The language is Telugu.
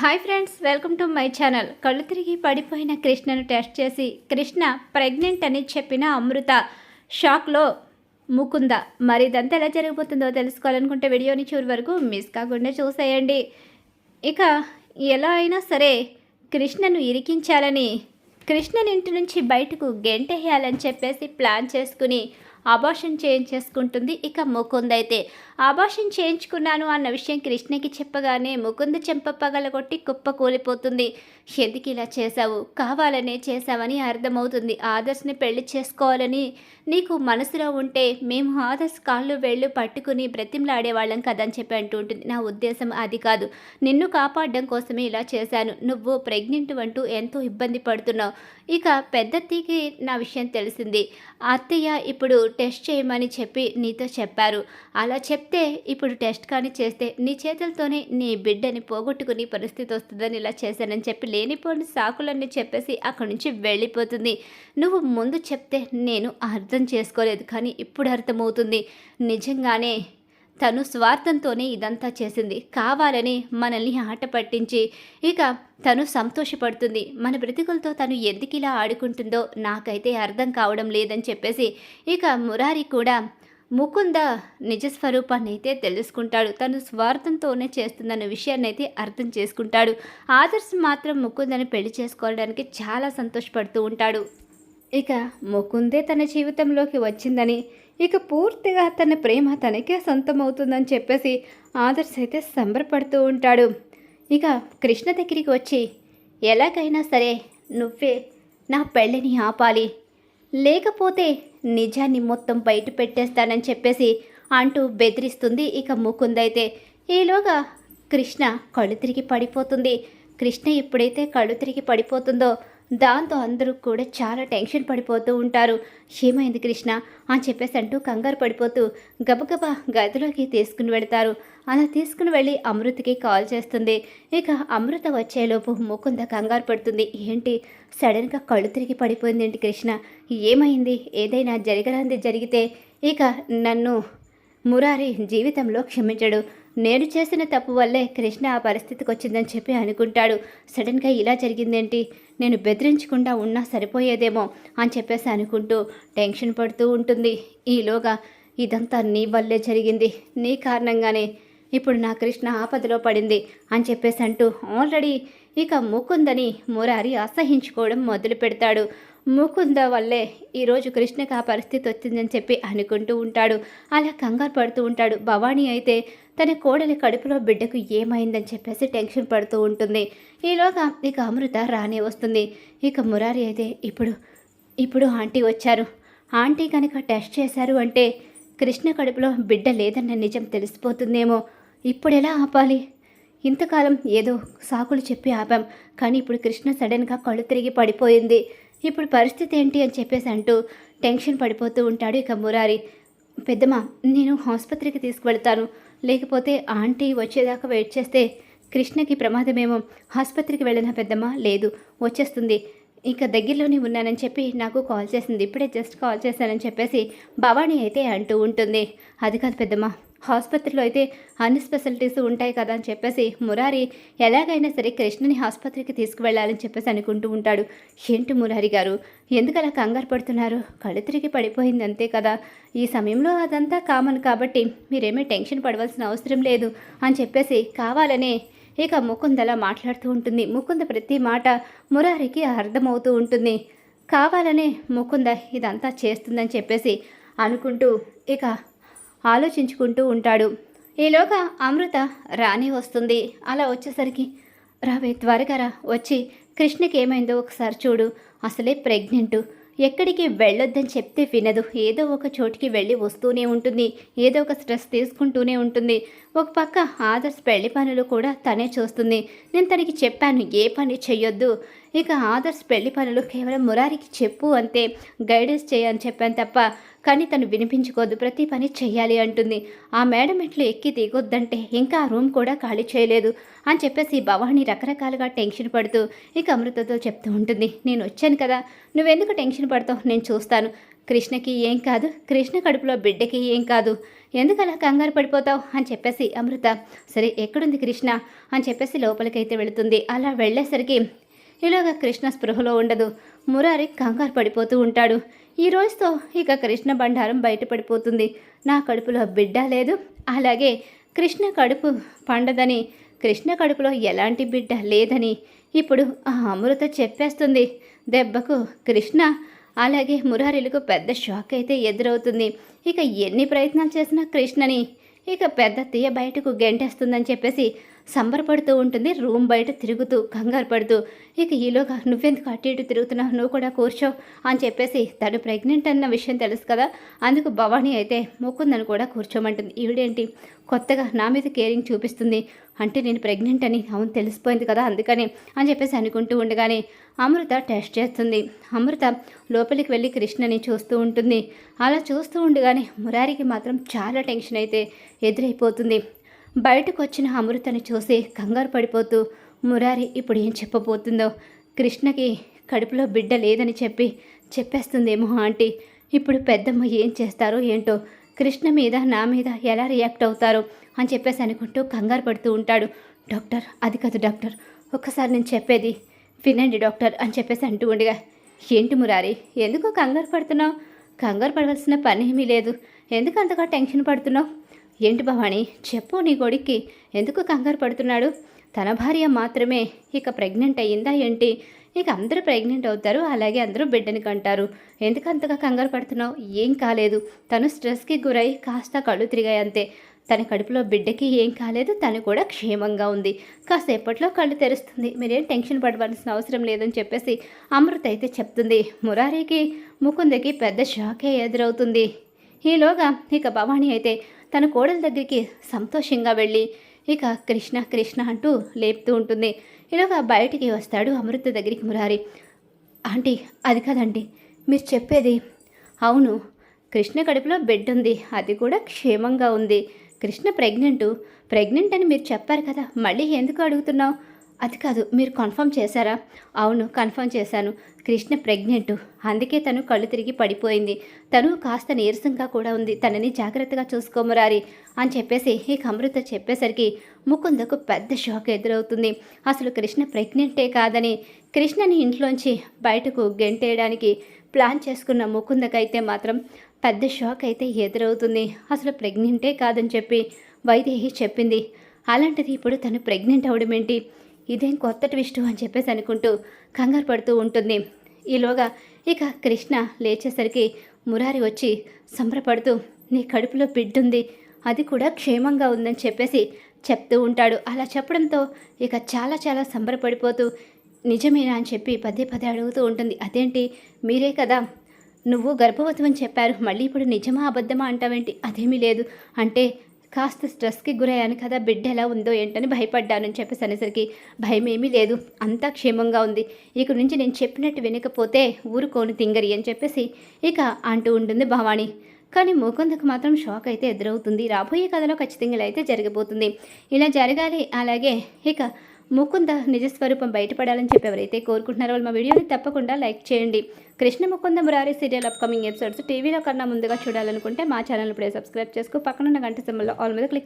Hi friends welcome to my channel. కళ్ళు తిరిగి పడిపోయిన కృష్ణను టెస్ట్ చేసి కృష్ణ ప్రెగ్నెంట్ అని చెప్పిన అమృత షాక్లో ముకుంద. మరి ఇదంతా ఎలా జరిగిపోతుందో తెలుసుకోవాలనుకుంటే వీడియోని చివరి వరకు మిస్ కాకుండా చూసేయండి. ఇక ఎలా అయినా సరే కృష్ణను ఇరికించాలని కృష్ణని ఇంటి నుంచి బయటకు గెంటేయాలని చెప్పేసి ప్లాన్ చేసుకుని అబార్షన్ చేయించేసుకుంటుంది ఇక ముకుంద అయితే ఆభాషం చేయించుకున్నాను అన్న విషయం కృష్ణకి చెప్పగానే ముకుంద చెంప పగలగొట్టి కుప్ప కూలిపోతుంది. ఎందుకు ఇలా చేశావు? కావాలనే చేశావని అర్థమవుతుంది. ఆదర్శ్ని పెళ్ళి చేసుకోవాలని నీకు మనసులో ఉంటే మేము ఆదర్శ్ కాళ్ళు వెళ్ళు పట్టుకుని బ్రతిమలాడేవాళ్ళం కదని చెప్పి అంటూ ఉంటుంది. నా ఉద్దేశం అది కాదు. నిన్ను కాపాడడం కోసమే ఇలా చేశాను. నువ్వు ప్రెగ్నెంట్ అంటూ ఎంతో ఇబ్బంది పడుతున్నావు. ఇక పెద్దత్తీకి నా విషయం తెలిసింది. అత్తయ్య ఇప్పుడు టెస్ట్ చేయమని చెప్పి నీతో చెప్పారు. అలా చెప్తే ఇప్పుడు టెస్ట్ కానీ చేస్తే నీ చేతులతోనే నీ బిడ్డని పోగొట్టుకుని పరిస్థితి వస్తుందని ఇలా చేశానని చెప్పి లేనిపోని సాకులన్నీ చెప్పేసి అక్కడి నుంచి వెళ్ళిపోతుంది. నువ్వు ముందు చెప్తే నేను అర్థం చేసుకోలేదు కానీ ఇప్పుడు అర్థమవుతుంది. నిజంగానే తను స్వార్థంతోనే ఇదంతా చేసింది. కావాలని మనల్ని ఆట పట్టించి ఇక తను సంతోషపడుతుంది. మన బ్రతికులతో తను ఎందుకు ఇలా ఆడుకుంటుందో నాకైతే అర్థం కావడం లేదని చెప్పేసి ఇక మురారి కూడా ముకుంద నిజస్వరూపాన్ని అయితే తెలుసుకుంటాడు. తను స్వార్థంతోనే చేస్తుందన్న విషయాన్ని అయితే అర్థం చేసుకుంటాడు. ఆదర్శ్ మాత్రం ముకుందని పెళ్ళి చేసుకోవడానికి చాలా సంతోషపడుతూ ఉంటాడు. ఇక ముకుందే తన జీవితంలోకి వచ్చిందని ఇక పూర్తిగా తన ప్రేమ తనకే సొంతమవుతుందని చెప్పేసి ఆదర్శ్ అయితే సంబరపడుతూ ఉంటాడు. ఇక కృష్ణ దగ్గరికి వచ్చి ఎలాగైనా సరే నువ్వే నా పెళ్ళిని ఆపాలి. లేకపోతే నిజాన్ని మొత్తం బయట పెట్టేస్తానని చెప్పేసి అంటూ బెదిరిస్తుంది ఇక ముకుందైతే. ఈలోగా కృష్ణ కళ్ళు తిరిగి పడిపోతుంది. కృష్ణ ఎప్పుడైతే కళ్ళు తిరిగి పడిపోతుందో దాంతో అందరూ కూడా చాలా టెన్షన్ పడిపోతూ ఉంటారు. ఏమైంది కృష్ణ? అని చెప్పేసి అంటూ కంగారు పడిపోతూ గబగబా గదిలోకి తీసుకుని వెళతారు. అలా తీసుకుని వెళ్ళి అమృతకి కాల్ చేస్తుంది. ఇక అమృత వచ్చేలోపు ముకుంద కంగారు పడుతుంది. ఏంటి? సడన్గా కళ్ళు తిరిగి పడిపోయింది ఏంటి కృష్ణ? ఏమైంది? ఏదైనా జరగరాంది జరిగితే ఇక నన్ను మురారి జీవితంలో క్షమించడు. నేను చేసిన తప్పు వల్లే కృష్ణ ఆ పరిస్థితికి వచ్చిందని చెప్పి అనుకుంటాడు. సడన్గా ఇలా జరిగిందేంటి? నేను బెదిరించకుండా ఉన్నా సరిపోయేదేమో అని చెప్పేసి అనుకుంటూ టెన్షన్ పడుతూ ఉంటుంది. ఈలోగా ఇదంతా నీ వల్లే జరిగింది. నీ కారణంగానే ఇప్పుడు నా కృష్ణ ఆపదలో పడింది అని చెప్పేసి అంటూ ఆల్రెడీ ఇక ముకుందని మురారి అసహించుకోవడం మొదలు పెడతాడు. ముకుంద వల్లే ఈరోజు కృష్ణకి ఆ పరిస్థితి వచ్చిందని చెప్పి అనుకుంటూ ఉంటాడు. అలా కంగారు పడుతూ ఉంటాడు. భవానీ అయితే తన కోడలి కడుపులో బిడ్డకు ఏమైందని చెప్పేసి టెన్షన్ పడుతూ ఉంటుంది. ఈలోగా ఇక అమృత రానే వస్తుంది. ఇక మురారి అయితే ఇప్పుడు ఇప్పుడు ఆంటీ వచ్చారు. ఆంటీ కనుక టెస్ట్ చేశారు అంటే కృష్ణ కడుపులో బిడ్డ లేదన్న నిజం తెలిసిపోతుందేమో. ఇప్పుడు ఎలా ఆపాలి? ఇంతకాలం ఏదో సాకులు చెప్పి ఆపాం. కానీ ఇప్పుడు కృష్ణ సడన్గా కళ్ళు తిరిగి పడిపోయింది. ఇప్పుడు పరిస్థితి ఏంటి అని చెప్పేసి అంటూ టెన్షన్ పడిపోతూ ఉంటాడు ఇక మురారి. పెద్దమ్మ నేను ఆసుపత్రికి తీసుకువెళ్తాను. లేకపోతే ఆంటీ వచ్చేదాకా వెయిట్ చేస్తే కృష్ణకి ప్రమాదమేమో. ఆసుపత్రికి వెళ్ళిన పెద్దమ్మ లేదు వచ్చేస్తుంది. ఇక దగ్గరలోనే ఉన్నానని చెప్పి నాకు కాల్ చేసింది. ఇప్పుడే జస్ట్ కాల్ చేశానని చెప్పేసి భవానీ అయితే అంటూ ఉంటుంది. అది కాదు పెద్దమ్మ ఆసుపత్రిలో అయితే అన్ని స్పెషాలిటీస్ ఉంటాయి కదా అని చెప్పేసి మురారి ఎలాగైనా సరే కృష్ణని ఆసుపత్రికి తీసుకువెళ్ళాలని చెప్పేసి అనుకుంటూ ఉంటాడు. ఏంటి మురారి గారు? ఎందుకలా కంగారు పడుతున్నారు? కళ్ళు తిరిగి పడిపోయింది అంతే కదా. ఈ సమయంలో అదంతా కామన్ కాబట్టి మీరేమీ టెన్షన్ పడవలసిన అవసరం లేదు అని చెప్పేసి కావాలనే ఇక ముకుందలా మాట్లాడుతూ ఉంటుంది. ముకుంద ప్రతి మాట మురారికి అర్థమవుతూ ఉంటుంది. కావాలనే ముకుంద ఇదంతా చేస్తుందని చెప్పేసి అనుకుంటూ ఇక ఆలోచించుకుంటూ ఉంటాడు. ఈలోగా అమృత రాని వస్తుంది. అలా వచ్చేసరికి రావే త్వరగా రా వచ్చి. కృష్ణకి ఏమైందో ఒకసారి చూడు. అసలే ప్రెగ్నెంటు. ఎక్కడికి వెళ్ళొద్దని చెప్తే వినదు. ఏదో ఒక చోటికి వెళ్ళి వస్తూనే ఉంటుంది. ఏదో ఒక స్ట్రెస్ తీసుకుంటూనే ఉంటుంది. ఒక పక్క ఆదర్శ్ పెళ్ళి పనులు కూడా తనే చూస్తుంది. నేను తనకి చెప్పాను ఏ పని చెయ్యొద్దు. ఇక ఆదర్శ్ పెళ్ళి పనులు కేవలం మురారికి చెప్పు అంతే గైడెన్స్ చేయని చెప్పాను తప్ప కానీ తను వినిపించుకోదు ప్రతి పని చెయ్యాలి అంటుంది. ఆ మేడం ఇట్లు ఎక్కి దిగొద్దంటే ఇంకా ఆ రూమ్ కూడా ఖాళీ చేయలేదు అని చెప్పేసి భవాని రకరకాలుగా టెన్షన్ పడుతూ ఇక అమృతతో చెప్తూ ఉంటుంది నేను వచ్చాను కదా నువ్వెందుకు టెన్షన్ పడతావు? నేను చూస్తాను. కృష్ణకి ఏం కాదు కృష్ణ కడుపులో బిడ్డకి ఏం కాదు. ఎందుకు అలా కంగారు పడిపోతావు? అని చెప్పేసి అమృత సరే ఎక్కడుంది కృష్ణ? అని చెప్పేసి లోపలికైతే వెళుతుంది. అలా వెళ్ళేసరికి ఇలాగ కృష్ణ స్పృహలో ఉండదు. మురారి కంగారు పడిపోతూ ఉంటాడు. ఈ రోజుతో ఇక కృష్ణ బండారం బయటపడిపోతుంది. నా కడుపులో బిడ్డ లేదు. అలాగే కృష్ణ కడుపు పండదని కృష్ణ కడుపులో ఎలాంటి బిడ్డ లేదని ఇప్పుడు ఆ అమృత చెప్పేస్తుంది. దెబ్బకు కృష్ణ అలాగే మురారిలకు పెద్ద షాక్ అయితే ఎదురవుతుంది. ఇక ఎన్ని ప్రయత్నాలు చేసినా కృష్ణని ఇక పెద్ద తీయ బయటకు గెంటేస్తుందని చెప్పేసి సంబరపడుతూ ఉంటుంది. రూమ్ బయట తిరుగుతూ కంగారు పడుతూ ఇక ఈలోగా నువ్వెందుకు అటు ఇటు తిరుగుతున్నావు? నువ్వు కూడా కూర్చో అని చెప్పేసి తను ప్రెగ్నెంట్ అన్న విషయం తెలుసు కదా? అందుకు భవానీ అయితే ముకుందని కూడా కూర్చోమంటుంది. ఈవిడేంటి కొత్తగా నా మీద కేరింగ్ చూపిస్తుంది. అంటే నేను ప్రెగ్నెంట్ అని అవును తెలిసిపోయింది కదా అందుకని అని చెప్పేసి అనుకుంటూ ఉండగానే అమృత టెస్ట్ చేస్తుంది. అమృత లోపలికి వెళ్ళి కృష్ణని చూస్తూ ఉంటుంది. అలా చూస్తూ ఉండగానే మురారికి మాత్రం చాలా టెన్షన్ అయితే ఎదురైపోతుంది. బయటకు వచ్చిన అమృతని చూసి కంగారు పడిపోతూ మురారి ఇప్పుడు ఏం చెప్పబోతుందో? కృష్ణకి కడుపులో బిడ్డ లేదని చెప్పి చెప్పేస్తుందేమో ఆంటీ. ఇప్పుడు పెద్దమ్మ ఏం చేస్తారో ఏంటో? కృష్ణ మీద నా మీద ఎలా రియాక్ట్ అవుతారో అని చెప్పేసి అనుకుంటూ కంగారు పడుతూ ఉంటాడు. డాక్టర్ అది కాదు డాక్టర్ ఒక్కసారి నేను చెప్పేది వినండి డాక్టర్ అని చెప్పేసి అంటూ ఉండగా ఏంటి మురారి ఎందుకు కంగారు పడుతున్నావు? కంగారు పడవలసిన పని ఏమీ లేదు. ఎందుకు అంతగా టెన్షన్ పడుతున్నావు? ఏంటి భవాని? చెప్పు నీ కొడుక్కి. ఎందుకు కంగారు పడుతున్నాడు? తన భార్య మాత్రమే ఇక ప్రెగ్నెంట్ అయ్యిందా ఏంటి? ఇక అందరూ ప్రెగ్నెంట్ అవుతారు అలాగే అందరూ బిడ్డని కంటారు. ఎందుకంతగా కంగారు పడుతున్నావు? ఏం కాలేదు. తను స్ట్రెస్కి గురై కాస్త కళ్ళు తిరిగాయి అంతే. తన కడుపులో బిడ్డకి ఏం కాలేదు తను కూడా క్షేమంగా ఉంది. కాసేపట్లో కళ్ళు తెరుస్తుంది. మీరేం టెన్షన్ పడవలసిన అవసరం లేదని చెప్పేసి అమృత అయితే చెప్తుంది. మురారికి ముకుందకి పెద్ద షాకే ఎదురవుతుంది. ఈలోగా ఇక భవానీ అయితే తన కోడల దగ్గరికి సంతోషంగా వెళ్ళి ఇక కృష్ణ కృష్ణ అంటూ లేపుతూ ఉంటుంది. ఇలాగ బయటికి వస్తాడు అమృత దగ్గరికి మురారి. ఆంటీ అది కాదండి మీరు చెప్పేది అవును. కృష్ణ కడుపులో బెడ్ ఉంది అది కూడా క్షేమంగా ఉంది. కృష్ణ ప్రెగ్నెంటు ప్రెగ్నెంట్ అని మీరు చెప్పారు కదా మళ్ళీ ఎందుకు అడుగుతున్నావు? అది కాదు మీరు కన్ఫర్మ్ చేశారా? అవును కన్ఫర్మ్ చేశాను. కృష్ణ ప్రెగ్నెంట్. అందుకే తను కళ్ళు తిరిగి పడిపోయింది. తను కాస్త నీరసంగా కూడా ఉంది. తనని జాగ్రత్తగా చూసుకోమరారి అని చెప్పేసి ఈ అమృత చెప్పేసరికి ముకుందకు పెద్ద షాక్ ఎదురవుతుంది. అసలు కృష్ణ ప్రెగ్నెంటే కాదని కృష్ణని ఇంట్లోంచి బయటకు గెంటేయడానికి ప్లాన్ చేసుకున్న ముకుందకైతే మాత్రం పెద్ద షాక్ అయితే ఎదురవుతుంది. అసలు ప్రెగ్నెంటే కాదని చెప్పి వైదేహి చెప్పింది. అలాంటిది ఇప్పుడు తను ప్రెగ్నెంట్ అవడం ఏంటి ఇదేం కొత్త ట్విస్ట్ అని చెప్పేసి అనుకుంటూ కంగారు పడుతూ ఉంటుంది. ఈలోగా ఇక కృష్ణ లేచేసరికి మురారి వచ్చి సంబరపడుతూ నీ కడుపులో బిడ్డుంది. అది కూడా క్షేమంగా ఉందని చెప్పేసి చెప్తూ ఉంటాడు. అలా చెప్పడంతో ఇక చాలా చాలా సంబరపడిపోతూ నిజమేనా అని చెప్పి పదే పదే అడుగుతూ ఉంటుంది. అదేంటి? మీరే కదా. నువ్వు గర్భవతి అని చెప్పారు. మళ్ళీ ఇప్పుడు నిజమా అబద్ధమా అంటావేంటి? అదేమీ లేదు. అంటే కాస్త స్ట్రెస్కి గురయ్యాను కదా బిడ్డ ఎలా ఉందో ఏంటని భయపడ్డానని చెప్పేసి అనేసరికి భయం ఏమీ లేదు. అంతా క్షేమంగా ఉంది. ఇక నుంచి నేను చెప్పినట్టు వినకపోతే ఊరుకోని తింగరి అని చెప్పేసి ఇక అంటూ ఉంటుంది భవానీ. కానీ ముకుందకు మాత్రం షాక్ అయితే ఎదురవుతుంది. రాబోయే కథలో ఖచ్చితంగా అయితే జరగబోతుంది. ఇలా జరగాలి అలాగే ఇక ముకుంద నిజస్వరూపం బయటపడాలని చెప్పి ఎవరైతే కోరుకుంటున్నారో వాళ్ళు మా వీడియోని తప్పకుండా లైక్ చేయండి. Krishna Mukunda Murari serial upcoming episodes టీవీలో కన్నా ముందుగా చూడాలనుకుంటే మా ఛానల్ ఇప్పుడే సబ్స్క్రైబ్ చేసుకో. పక్కనున్న గంట సింబల్లో ఆల్ మీద క్లిక్